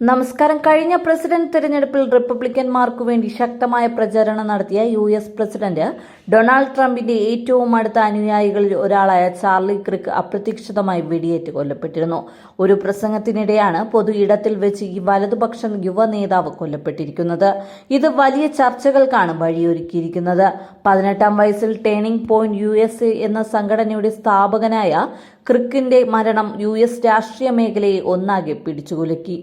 നമസ്കാരം. കഴിഞ്ഞ പ്രസിഡന്റ് തെരഞ്ഞെടുപ്പിൽ റിപ്പബ്ലിക്കന്മാർക്കു വേണ്ടി ശക്തമായ പ്രചരണം നടത്തിയ യു എസ് പ്രസിഡന്റ് ഡൊണാൾഡ് ട്രംപിന്റെ ഏറ്റവും അടുത്ത അനുയായികളിൽ ഒരാളായ ചാർലി ക്രിക്ക് അപ്രതീക്ഷിതമായി വെടിയേറ്റ് കൊല്ലപ്പെട്ടിരുന്നു. ഒരു പ്രസംഗത്തിനിടെയാണ് പൊതു ഇടത്തിൽ വെച്ച് ഈ വലതുപക്ഷ യുവ നേതാവ് കൊല്ലപ്പെട്ടിരിക്കുന്നത്. ഇത് വലിയ ചർച്ചകൾക്കാണ് വഴിയൊരുക്കിയിരിക്കുന്നത്. പതിനെട്ടാം വയസ്സിൽ ടേണിംഗ് പോയിന്റ് യു എന്ന സംഘടനയുടെ സ്ഥാപകനായ ക്രിക്കിന്റെ മരണം യു എസ് രാഷ്ട്രീയ മേഖലയെ ഒന്നാകെ പിടിച്ചുകുലുക്കി.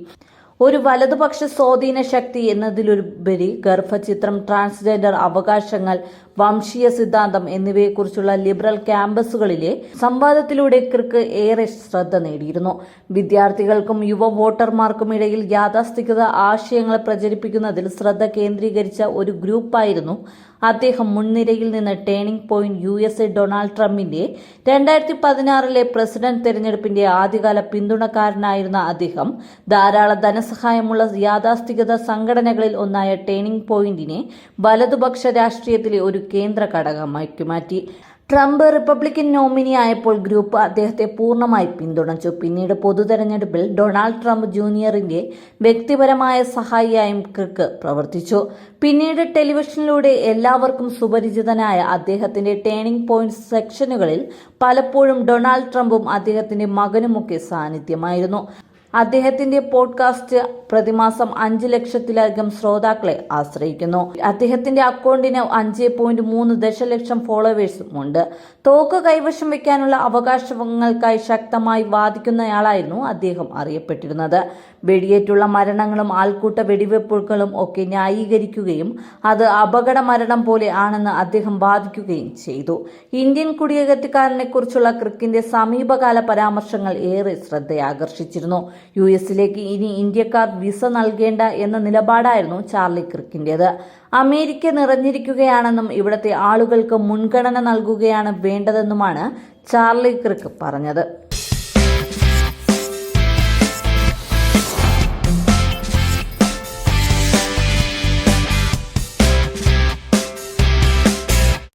ഒരു വലതുപക്ഷ സ്വാധീന ശക്തി എന്നതിലുപരി ഗർഭചിത്രം ട്രാൻസ്ജെൻഡർ അവകാശങ്ങൾ വംശീയ സിദ്ധാന്തം എന്നിവയെക്കുറിച്ചുള്ള ലിബറൽ ക്യാമ്പസുകളിലെ സംവാദത്തിലൂടെ ക്രിക്ക് ഏറെ ശ്രദ്ധ നേടിയിരുന്നു. വിദ്യാർത്ഥികൾക്കും യുവ വോട്ടർമാർക്കും ഇടയിൽ യാഥാസ്ഥികത ആശയങ്ങൾ പ്രചരിപ്പിക്കുന്നതിൽ ശ്രദ്ധ കേന്ദ്രീകരിച്ച ഒരു ഗ്രൂപ്പായിരുന്നു അദ്ദേഹം മുൻനിരയിൽ നിന്ന് Turning Point U S A Donald ട്രംപിന്റെ രണ്ടായിരത്തി പതിനാറിലെ പ്രസിഡന്റ് തെരഞ്ഞെടുപ്പിന്റെ ആദ്യകാല പിന്തുണക്കാരനായിരുന്ന അദ്ദേഹം ധാരാളം ധനസഹായമുള്ള യാഥാസ്ഥികത സംഘടനകളിൽ ഒന്നായ ടേണിംഗ് പോയിന്റിനെ വലതുപക്ഷ രാഷ്ട്രീയത്തിലെ ഒരു കേന്ദ്ര ഘടകമാക്കി മാറ്റി ട്രംപ് റിപ്പബ്ലിക്കൻ നോമിനി ആയപ്പോൾ ഗ്രൂപ്പ് അദ്ദേഹത്തെ പൂർണമായി പിന്തുണച്ചു. പിന്നീട് പൊതുതെരഞ്ഞെടുപ്പിൽ ഡൊണാൾഡ് ട്രംപ് ജൂനിയറിന്റെ വ്യക്തിപരമായ സഹായിയായും ക്രിക്ക് പ്രവർത്തിച്ചു. പിന്നീട് ടെലിവിഷനിലൂടെ എല്ലാവർക്കും സുപരിചിതനായ അദ്ദേഹത്തിന്റെ ടേണിംഗ് പോയിന്റ് സെക്ഷനുകളിൽ പലപ്പോഴും ഡൊണാൾഡ് ട്രംപും അദ്ദേഹത്തിന്റെ മകനുമൊക്കെ സാന്നിധ്യമായിരുന്നു. അദ്ദേഹത്തിന്റെ പോഡ്കാസ്റ്റ് പ്രതിമാസം അഞ്ച് ലക്ഷത്തിലധികം ശ്രോതാക്കളെ ആശ്രയിക്കുന്നു. അദ്ദേഹത്തിന്റെ അക്കൗണ്ടിന് അഞ്ച് പോയിന്റ് മൂന്ന് ദശലക്ഷം ഫോളോവേഴ്സും ഉണ്ട്. തോക്ക് കൈവശം വെക്കാനുള്ള അവകാശങ്ങൾക്കായി ശക്തമായി വാദിക്കുന്നയാളായിരുന്നു അദ്ദേഹം അറിയപ്പെട്ടിരുന്നത്. വെടിയേറ്റുള്ള മരണങ്ങളും ആൾക്കൂട്ട വെടിവെപ്പുകളും ഒക്കെ ന്യായീകരിക്കുകയും അത് അപകട മരണം പോലെ ആണെന്ന് അദ്ദേഹം വാദിക്കുകയും ചെയ്തു. ഇന്ത്യൻ കുടിയേറ്റക്കാരനെക്കുറിച്ചുള്ള ക്രിക്കിന്റെ സമീപകാല പരാമർശങ്ങൾ ഏറെ ശ്രദ്ധയാകർഷിച്ചിരുന്നു. യു എസിലേക്ക് ഇനി ഇന്ത്യക്കാർ വിസ നൽകേണ്ട എന്ന നിലപാടായിരുന്നു ചാർലി ക്രിക്കിന്റേത്. അമേരിക്ക നിറഞ്ഞിരിക്കുകയാണെന്നും ഇവിടുത്തെ ആളുകൾക്ക് മുൻഗണന നൽകുകയാണ് വേണ്ടതെന്നുമാണ് ചാർലി ക്രിക്ക് പറഞ്ഞത്.